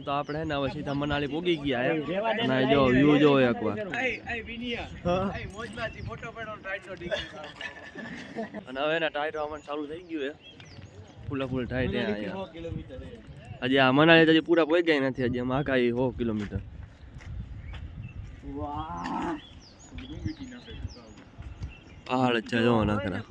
મોજમાં તો આપણે ને હવે સીધા મનાલી પોગી ગયા એમ. ના જો વ્યૂ જો એકવાર. અને હવે એના ટાયર આવવાનું ચાલુ થઈ ગયું છે ફૂલા ફૂલ ટાયર અહીંયા હજી આ મનાલી તો હજી પૂરા પહોંચી ગયા નથી હજી આમ આખા હો સો કિલોમીટર. પહાડ છે જો નકરા.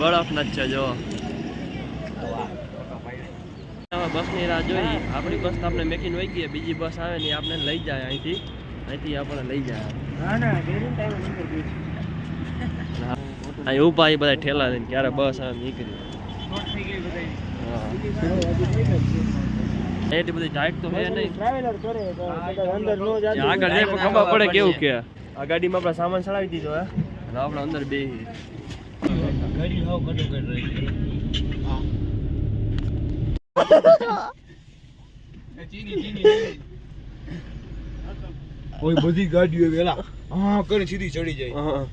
બરફના જ છે જો બસની રાહ જોઈ. આપણી બસ તો આપણે મેકીને વહી ગઈ. બીજી બસ આવે ને આપણે લઈ જાય અહીંથી. અહીંથી આપણે લઈ જાય. અહીં એ બધા ઠેલા લઈને ક્યારે બસ આવે નીકળી એટલી બધી ટાઈટ તો હે નહીં આગળ ખબર પડે કેવું કે. આ ગાડીમાં આપણે સામાન ચડાવી દીધો હે. આપણે અંદર બે કોઈ બધી ગાડીઓ વેલા હા કરી સીધી ચડી જાય.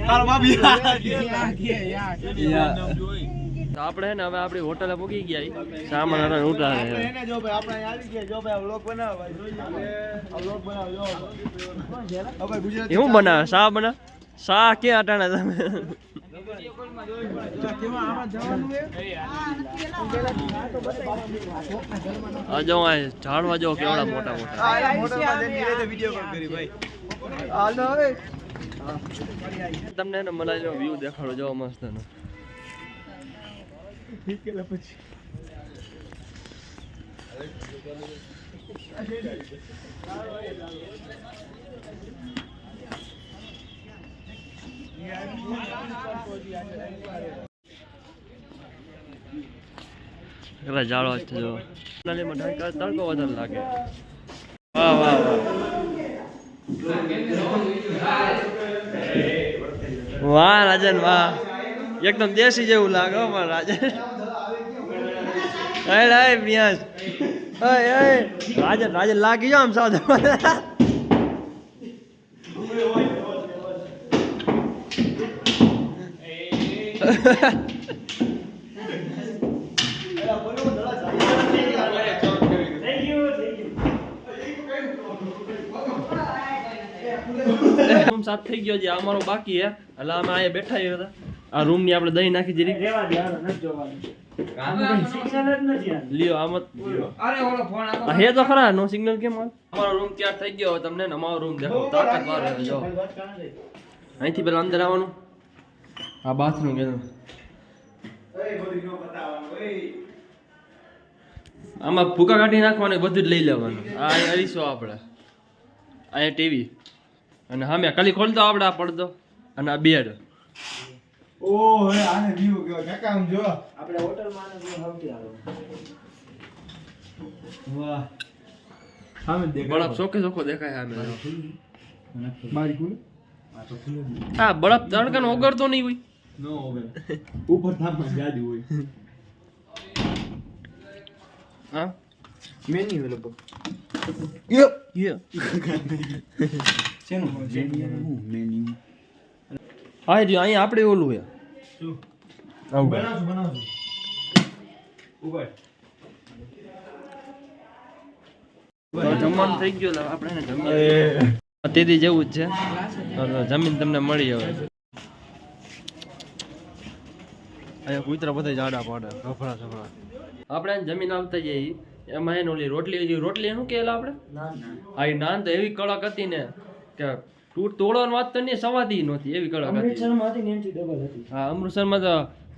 તારો બાપી તો આપણે હે ને હવે આપણી હોટલે પૂગી ગયા. સામાન હારા ઉતારે એને જો ભાઈ આપણે આવી ગયા. જો ભાઈ વ્લોગ બનાવો ભાઈ. વ્લોગ બનાવો જો. હવે ગુજરાત એવું શું બનાવે? શા બના શા ક્યાં અટાણા તમે? આ જો આ ઝાડવા જો કેવડા મોટા મોટા. હવે. તમને મલાઈ નો વ્યૂ દેખાડો જો મસ્ત એનો નીકળ્યા પછી. કેટલા છે જો. તડકો વધારે લાગે. વાહ વાહ વાહ. વાહ રાજન વાહ. એકદમ દેશી જેવું લાગે પણ રાજા. હાય હાય પ્રિયાંશ હાય હાય. રાજન રાજન લાગી ગયો આમ સાધુ સાફ થઈ ગયો છે અમારો બાકી હે. એટલે અમે અહીંયા બેઠા હતા. આ રૂમની આપણે દહીં નાખી જરી લ્યો આમ હે તો ખરા નો સિગ્નલ કેમ અમારો રૂમ તૈયાર થઈ ગયો હવે તમને અમારો રૂમ દેખો. જો. અહીંથી પેલા અંદર આવવાનું. આ બાથરૂમ કે આમાં ભૂકા કાઢી નાખવાનું બધું જ લઈ લેવાનું. આ અરીસો આપણે અહીંયા ટીવી. અને સામે ખાલી ખોલતો આપણે આ પડદો. અને આ બેડ ઓ હે આને વ્યૂ કયો કાકા આમ જો. આપણે હોટલમાં આને જો હવતી આવે. વાહ. સામે દેખાય. બળપ ચોખ્ખે ચોકો દેખાય સામે. મારી કુલ હા બળફ તડકાનો ઓગળતો નહીં હોય. નો હવે ઉપર થાપમાં ગાડી હોય. હા? મેન્યુ હોય લોકો યે. શેનું મેન્યુ હા જો અહીંયા આપણે ઓલું છે આવું બનાવશું બનાવશું જમવાનું થઈ ગયું આપણે એને તેથી જેવું જ છે. જમીન તમને મળી હવે. અહીંયા કૂતરા બધા જાડા પાડે ગફડા સફડા આપણે જમીન આવતા જઈએ એમાં એને ઓલી રોટલી રોટલી શું કહેલા આપણે? ના ના નાન તો એવી કડક હતી ને કે તૂટ તોડવાની વાત તો નહીં સવાતી નહોતી એવી હતી. અમૃતસરમાં હતી ને એનથી ડબલ હતી. હા અમૃતસરમાં તો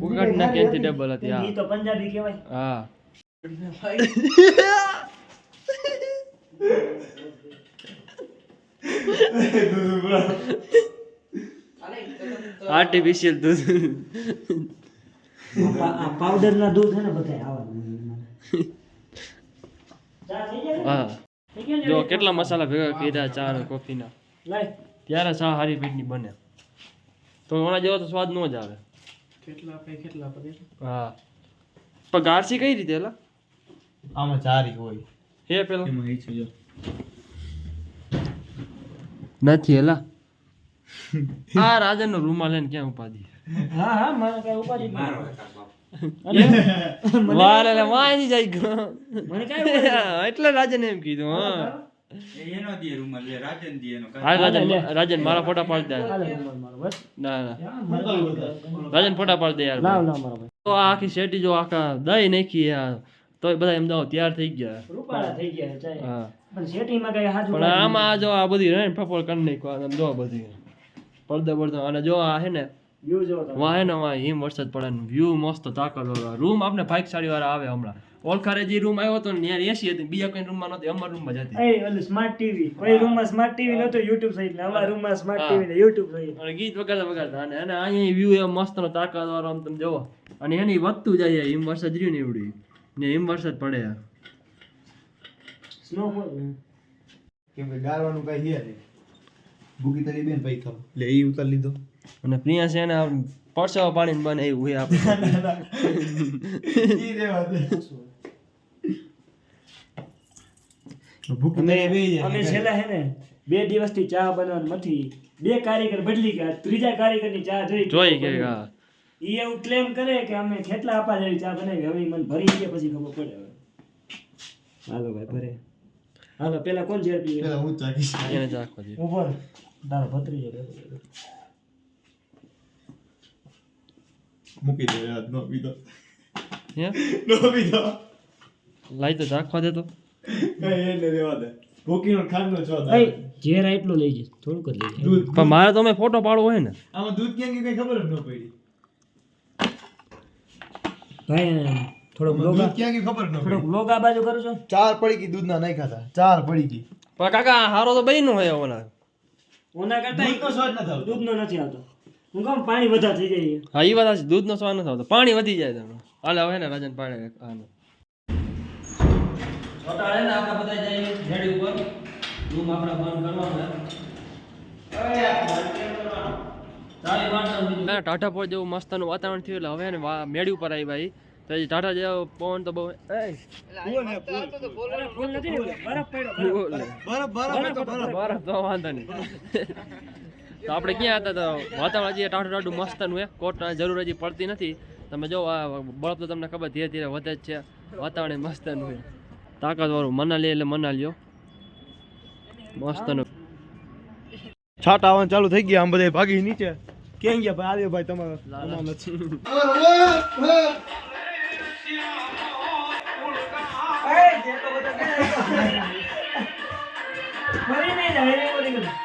ઉગાડી ના એનથી ડબલ હતી. હા. તો પંજાબી કહેવાય. હા. આર્ટિફિશિયલ દૂધ. આ પાવડર ના દૂધ છે ને બધા આવા હા? જો કેટલા મસાલા ભેગા કીધા ચા અને કોફીના? લાય. ત્યારે ચા હારી પેટની બને. તો ઓના જેવો તો સ્વાદ નો જ આવે. કેટલા પે કેટલા પે હા. પણ ગારસી કઈ રીતે એલા? આમાં ચારી હોય. હે પેલા? એમાં એ છે જો. નથી એલા. આ રાજન નો રૂમાલ લઈને ક્યાં ઉપાધી હા હા મને કઈ ઉપાધી મારો નહીં. વાર એટલે વાંચી જાય મને કઈ એટલે રાજન એમ કીધું હા. રાજન દે એનો રાજન રાજન મારા ફોટા પાડ દે. હાલે રૂમાલ મારો, બસ. ના ના. રાજન ફોટા પાડ દે યાર તો આ આખી શેટી જો આખા દહીં નાખી તો તોય બધા એમ દાવ તૈયાર થઈ ગયા. રૂપાળા થઈ ગયા છે હા. પણ શેટીમાં કઈ હાથ પણ આમાં આ જો આ બધી રહે ફફળ ફફોડ કરી નાખ્યો આમ જો બધી. પડદા પડદા. અને જો આ હે ને વ્યૂ જો. વાહ હે ને વાહ હિમ વરસાદ પડે ને વ્યૂ મસ્ત તાકત રૂમ આપણે ભાઈક સાડી વાળા આવે હમણાં. ઓળખારે જે રૂમ આવ્યો હતો ને ત્યાં એસી હતી બીજા કોઈ રૂમમાં નહોતી અમારા રૂમમાં જતી હતી. એ ઓલું સ્માર્ટ ટીવી કોઈ રૂમમાં સ્માર્ટ ટીવી નતો યુટ્યુબ સહિત ને અમારા રૂમમાં સ્માર્ટ ટીવી ને યુટ્યુબ સહિત અને ગીત વગાડતા વગાડતા અને અને અહીંયા વ્યૂ એમ મસ્ત નો તાકાત વાળો આમ તમે જોવો અને એની વધતું જાય હિમ વરસાદ રહ્યું ને એવડી. ને હિમ વરસાદ પડે સ્નોફોલ કેમ કે ગાળવાનું કઈ હે નહીં. ભૂકી તારી બેન પૈ ખાવ લે ઉતાર લીધો. અને પ્રિયા છે ને આમ પરસેવા પાણી બને એવું હોય આપણે ઈ રેવા દે ભૂકી તારી બે અમે છેલ્લા હે ને બે દિવસથી ચા બનાવવાની નથી. બે કારીગર બદલી ગયા. ત્રીજા કારીગરની ચા જોઈ જોઈ કે ઈ એવું ક્લેમ કરે કે અમે કેટલા આપા જેવી ચા બનાવી હવે મને ભરી ગયા પછી ખબર પડે હવે. હાલો ભાઈ ભરે. હાલો પેલા કોણ ઝેર પીએ પેલા હું ચાકીશ એને જ રાખવા દે ઉપર તારો ભત્રીજો મૂકી દે યાર નો પીધો. હે? નો પીધો. લાઈ તો રાખવા દે તો. એ એને રેવા દે. ભૂકીનો ખાંડનો છો એ ઝેર એટલું લઈ જઈશ. થોડુંક જ લઈ દૂધ પણ મારે તો મેં ફોટો પાડવો હોય ને. આમાં દૂધ ક્યાં ગયું કઈ ખબર જ ન પડી. ભાઈ થોડોક લોગા ક્યાં ગયું ખબર જ ન થોડોક લોગા બાજુ કરું છો ચાર પડી ગઈ દૂધના નહીં ખાતા. ચાર પડી ગઈ. પણ કાકા હારો તો બઈ નો હોય ઓના. ઓના કરતા દૂધનો સ્વાદ નથી આવતો. દૂધનો નથી આવતો. હું કહું પાણી વધારે થઈ જાય હા એ વાત દૂધનો સ્વાદ નથી આવતો. પાણી વધી જાય તમને. હાલે હવે ને રાજન પાડે આનું ને આપણે બધા જઈએ રેડી ઉપર. રૂમ આપણે બંધ કરવાનો ટાટા પર જેવું મસ્તનું વાતાવરણ થયું એટલે હવે ને મેળી ઉપર આવી ભાઈ. તો એ ટાટા જેવો પવન તો બહુ બરફ પડ્યો બોલે. બરફ બરફ હતો, બરફ. બરફ તો વાંધો નહીં. તો આપણે ક્યાં હતા તો વાતાવરણ હજી ટાઢું ટાઢું મસ્તનું હે કોટ જરૂર હજી પડતી નથી. તમે જો આ બરફ તો તમને ખબર ધીરે ધીરે વધે જ છે. વાતાવરણ મસ્તનું છે. તાકાતવાળું મનાલી એટલે મનાલીઓ મસ્તનું છાટ આવવાનું ચાલુ થઈ ગયા આમ બધા ભાગી નીચે કેમ ગયા ભાઈ આવ્યો ભાઈ તમારો સમાચાર નથી ફરી નહીં જાય એને બોલી ગયું.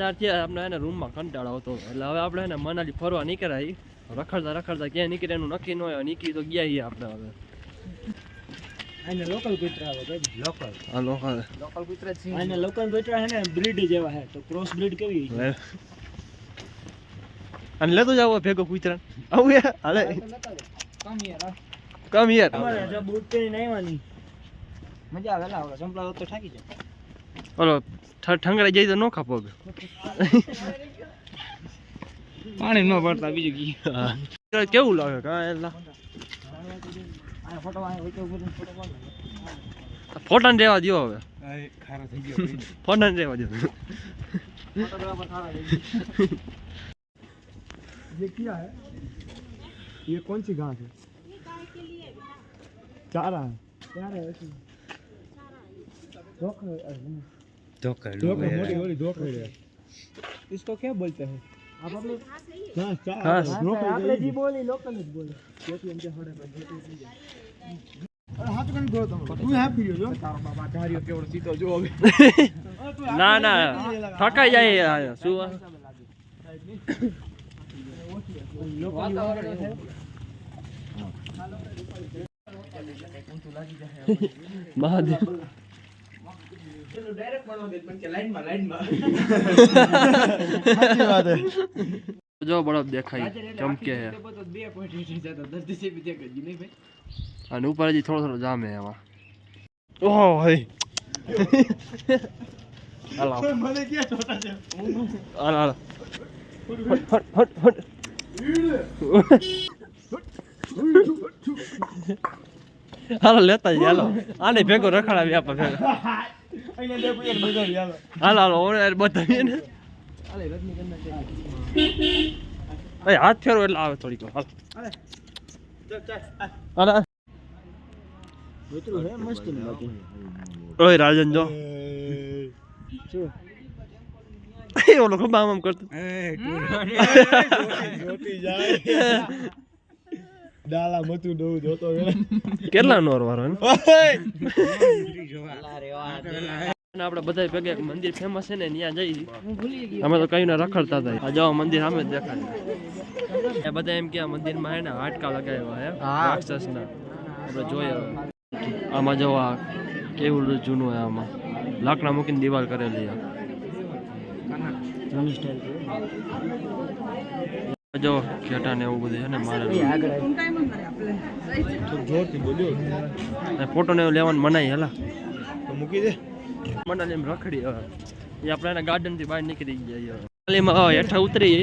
ચાર થયા આપણે એને રૂમમાં કંટાળો હતો એટલે હવે આપણે એને મનાલી ફરવા નીકળ્યા. રખડતા રખડતા ક્યાં નીકળે એનું નક્કી ન હોય નીકળી તો ગયા છીએ આપણે હવે. આને લોકલ કૂતરા આવે ભાઈ. લોકલ આ લોકલ કૂતરા જ આને લોકલ કૂતરા છે ને બ્રીડ જેવા છે. તો ક્રોસ બ્રીડ કેવી છે? અને લેતો જાવ ભેગો કૂતરા આવું યાર હાલે. કમ યાર કમ યાર. તમારે જો બૂટ પહેરીને મજા આવે લા સંપલા તો થાકી જાય. ઓલો ઠ- ઠંગરાઈ જાય તો નો ખાપો પાણી ન પડતા બીજું કી હા કેવું લાગે કા એલા આ ફોટો આ વચ્ચે ઉભો રહીને ફોટો પાડ ફોટા ને રહેવા દ્યો હવે ખારો થઈ ગયો ફોટા ને રહેવા દો ફોટોગ્રાફર ખારા થઈ ये क्या है ये कौन सी घास है चारा है चारा है इसमें धोखा है, अरे नहीं। धोखा मोटी वाली धोखा है इसको क्या बोलते हैं આપણે જે બોલી લોકલ જ બોલી જેથી એમ કે હડે ના ના થકાઈ જાય શું મહાદેવ જો જો જો બરફ દેખાય ચમકે છે બે પોઈન્ટ હેઠી જતો દર્દી છે બી દેખાય નહીં ભાઈ? અને ઉપર હજી થોડો થોડો જામે એમાં. ઓહો હઈ. હાલો. મને ક્યાં છોટા છે? હાલો હાલો. ફટ ફટ ફટ. ફટ હાલો લેતા જઈએ હાલો. આને ભેગો રખડાવી આપે ભેગો. હાલો. હાલો હાલો ઓરે યાર બતાવીએ ને એ હાથ ફેરવો એટલે આવે થોડીક. અરે હાલો. હાલો રાજન જો. ઓલો ખબર આમ આમ કરતો. જોતી જાય. ડાલા મતું દઉં જોતો કેટલા નોર વાળો ને અલા રે વાહ અને આપણે બધા ભેગા એક મંદિર ફેમસ છે ને ત્યાં જઈ અમે તો કઈ ના રખડતા હતા. આ જવા મંદિર સામે જ દેખાય. એ બધા એમ કે આ મંદિરમાં હે ને હાટકા લગાવ્યા હે રાક્ષસના. આપણે જોઈએ આમાં જો આ કેવું જૂનું હે આમાં. લાકડા મૂકીને દિવાલ કરેલી છે જો કેટા ને એવું બધું છે ને મારે આગળ જોરથી બોલ્યો ફોટો ને એવું લેવાનું મનાઈ હેલા. તો મૂકી દે. મને એમ રખડી હવે એ આપણે એના ગાર્ડનથી બહાર નીકળી ગયા હવે ખાલીમાં હેઠા ઉતરી.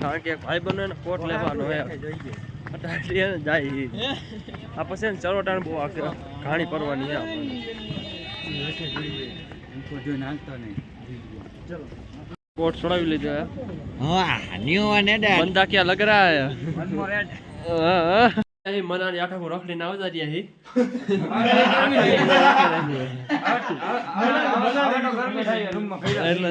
કારણ કે ભાઈ બનો ને કોટ લેવાનો હે જાય આ પછી ને ચરોટાણ બહુ આખી ઘાણી પરવાની હે આપણને કોટ છોડાવી લીધો બંદા ક્યાં લગ રહા હે. હા, હા. અહીં મનાની આખા હું. રખડીને આવતા રહ્યા હી. એટલે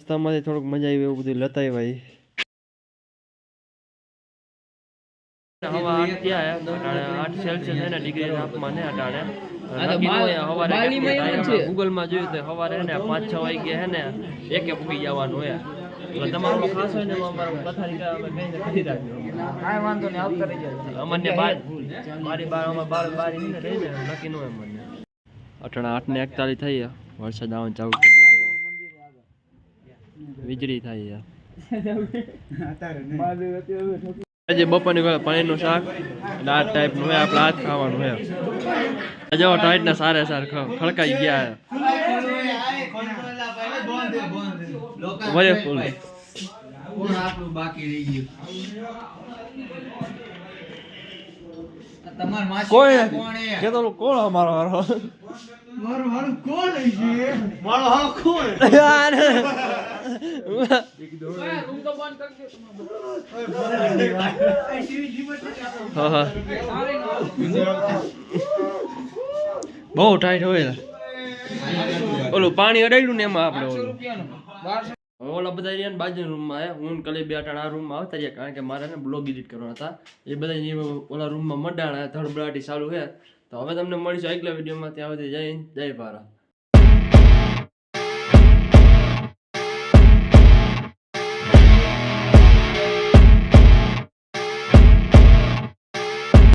રસ્તામાંથી થોડુંક મજા આવી એવું બધું લેતા આવ્યા હવા હે આઠ સેલ્સિયસ હે ને ડિગ્રી તાપમાન હે અટાણે નક્કી ન હોય હવારે ગૂગલમાં જોયું તો સવારે હે ને પાંચ છ વાગે હે ને એકે પૂગી જવાનું હે. એટલે તમારું ખાસ હોય ને અમારે કરી રાખજો અમને બાર બારી બાર અમારે બાર બારી રહી ને નક્કી ન હોય મને આઠ ને એકતાલીસ થઈ ગયા. વરસાદ આવવાનું ચાલુ થઈ ગયો વીજળી થાય આજે બપોરની કોઈ પનીરનું શાક એટલે આ ટાઈપનું હોય આપણે આ જ ખાવાનું હોય જો ટાઈટના સારે સાર ખડકાઈ ગયા વરે ફૂલ. કોઈ કોણ અમારો હારો મારો હારું કોણ છે મારો હારું કોણ? યાર. હા હા બહુ ટાઈટ હોય ઓલું પાણી અડાયેલું ને એમાં આપણે ઓલું. ઓલા બધા રહ્યા બાજુ રૂમમાં આવ્યા હું. કલી બે આ રૂમમાં આવતા રહ્યા. કારણ કે મારે ને બ્લોગ એડિટ કરવાના હતા. એ બધા ઓલા રૂમમાં મંડાણા ધડબડાટી ચાલુ છે. તો હવે તમને મળીશું આગલા વિડીયોમાં. ત્યાં સુધી જય જય ભારત.